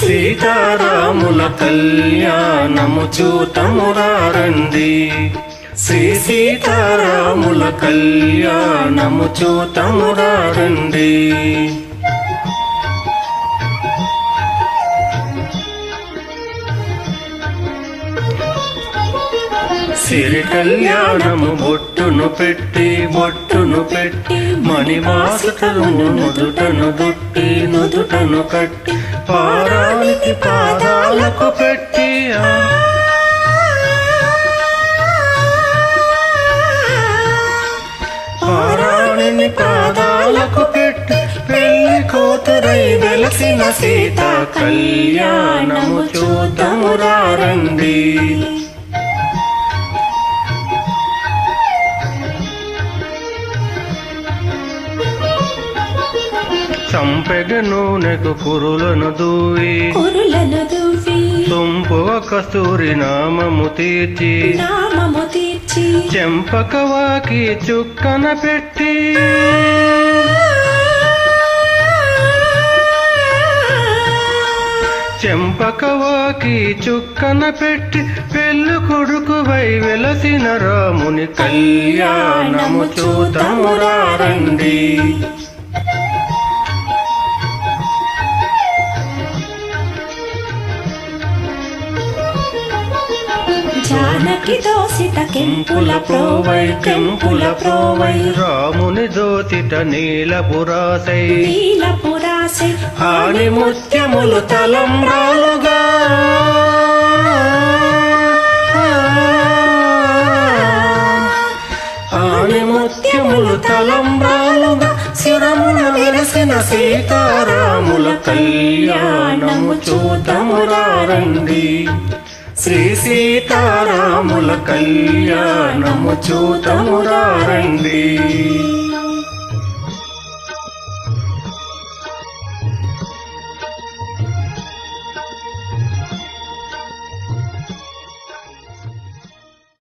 సీతారాముల కళ్యాణము చూతమురారండి. శ్రీ సీతారాముల కళ్యాణము చూతమురారండి. సిరి కళ్యాణము బొట్టును పెట్టి బొట్టును పెట్టి మణిమాసుకలను నుదుటను దుట్టి నుదుటను కట్టి పారానికి పాదాలకు పెట్టి పారాణిని పాదాలకు పెట్టి పెళ్ళి కూతురై వెలసిన సీత కళ్యాణము చూద్దామురారండి చంపెగ నూనెకు కురులను దూవి. కురులను దువ్వి సొంపువ కస్తూరి నామము తీర్చి. నామము తీర్చి. చెంపకవాకి చుక్కన పెట్టి. చెంపకవాకి చుక్కన పెట్టి పెళ్ళు కొడుకువై వెలసిన రాముని కళ్యాణము చూతమురారండి జానకి దోసిట కెంపుల ప్రోవై కెంపుల ప్రోవై. రాముని దోతిట నీలపురాసై. నీల పురాసై ఆని ముత్యములు తలంబ్రాలుగా. ఆని ముత్యములు తలంబ్రాలుగా శిరమున వెలసిన సీతారాముల కళ్యాణము చూతమురారండి శ్రీ సీతారాముల కళ్యాణము చూతమురారండి.